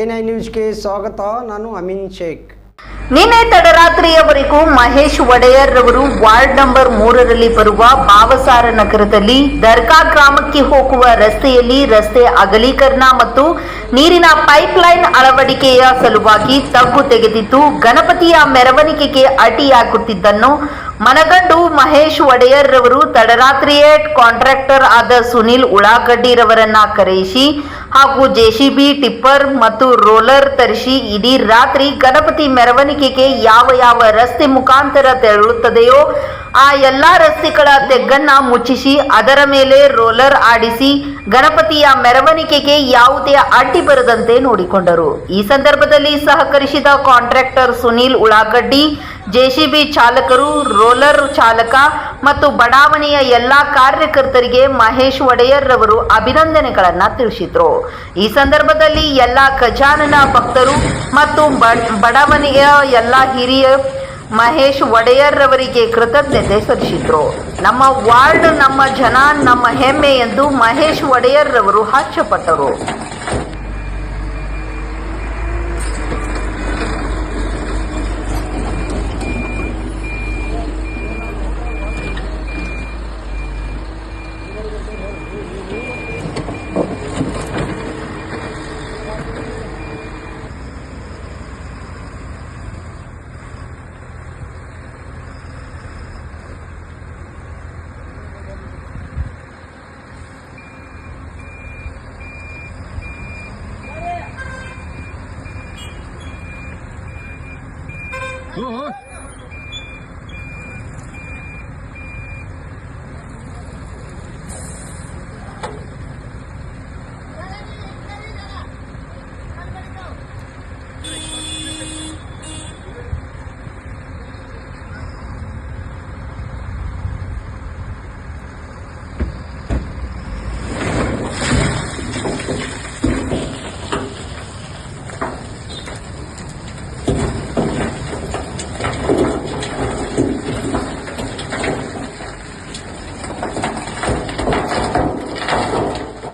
N ನ್ಯೂಸ್ಗೆ ಸ್ವಾಗತ, ನಾನು ಅಮಿನ್ ಶೇಖ್. ನಿನ್ನೆ ತಡರಾತ್ರಿಯವರೆಗೂ ಮಹೇಶ್ ಒಡೆಯರ್ ರವರು ವಾರ್ಡ್ ನಂಬರ್ ಮೂರರಲ್ಲಿ ಬರುವ ಬಾವಸಾರ ನಗರದಲ್ಲಿ ದರ್ಗಾ ಗ್ರಾಮಕ್ಕೆ ಹೋಗುವ ರಸ್ತೆಯಲ್ಲಿ ರಸ್ತೆ ಅಗಲೀಕರಣ ಮತ್ತು ನೀರಿನ ಪೈಪ್ಲೈನ್ ಅಳವಡಿಕೆಯ ಸಲುವಾಗಿ ತಗ್ಗು ತೆಗೆದಿದ್ದು, ಗಣಪತಿಯ ಮೆರವಣಿಗೆಗೆ ಅಡ್ಡಿಯಾಗುತ್ತಿದ್ದನ್ನು ಮನಗಂಡು ಮಹೇಶ್ ಒಡೆಯರ್ ರವರು ತಡರಾತ್ರಿಯೇ ಕಾಂಟ್ರಾಕ್ಟರ್ ಆದ ಸುನಿಲ್ ಉಳ್ಳಾಗಡ್ಡಿರವರನ್ನ ಕರೆಯಿಸಿ ಹಾಗೂ ಜೆಸಿಬಿ ಟಿಪ್ಪರ್ ಮತ್ತು ರೋಲರ್ ತರಿಸಿ ಇಡೀ ರಾತ್ರಿ ಗಣಪತಿ ಮೆರವಣಿಗೆಗೆ ಯಾವ ಯಾವ ರಸ್ತೆ ಮುಖಾಂತರ ತೆರಳುತ್ತದೆಯೋ ಆ ಎಲ್ಲಾ ರಸ್ತೆಗಳ ತೆಗ್ಗನ್ನ ಮುಚ್ಚಿಸಿ ಅದರ ಮೇಲೆ ರೋಲರ್ ಆಡಿಸಿ ಗಣಪತಿಯ ಮೆರವಣಿಗೆಗೆ ಯಾವುದೇ ಅಡ್ಡಿ ಬರದಂತೆ ನೋಡಿಕೊಂಡರು. ಈ ಸಂದರ್ಭದಲ್ಲಿ ಸಹಕರಿಸಿದ ಕಾಂಟ್ರಾಕ್ಟರ್ ಸುನೀಲ್ ಉಳ್ಳಾಗಡ್ಡಿ ಜೆಸಿಬಿ ಚಾಲಕರು, ರೋಲರ್ ಚಾಲಕ ಮತ್ತು ಬಡಾವಣೆಯ ಎಲ್ಲಾ ಕಾರ್ಯಕರ್ತರಿಗೆ ಮಹೇಶ್ ಒಡೆಯರ್ ರವರು ಅಭಿನಂದನೆಗಳನ್ನ ತಿಳಿಸಿದ್ರು. ಈ ಸಂದರ್ಭದಲ್ಲಿ ಎಲ್ಲಾ ಖಜಾನನ ಭಕ್ತರು ಮತ್ತು ಬಡಾವಣೆಯ ಎಲ್ಲಾ ಹಿರಿಯ ಮಹೇಶ್ ಒಡೆಯರ್ ರವರಿಗೆ ಕೃತಜ್ಞತೆ ಸಲ್ಲಿಸಿದ್ರು. ನಮ್ಮ ವಾರ್ಡ್, ನಮ್ಮ ಜನ, ನಮ್ಮ ಹೆಮ್ಮೆ ಎಂದು ಮಹೇಶ್ ಒಡೆಯರ್ ರವರು ಹಾಸ್ಯಪಟ್ಟರು おい何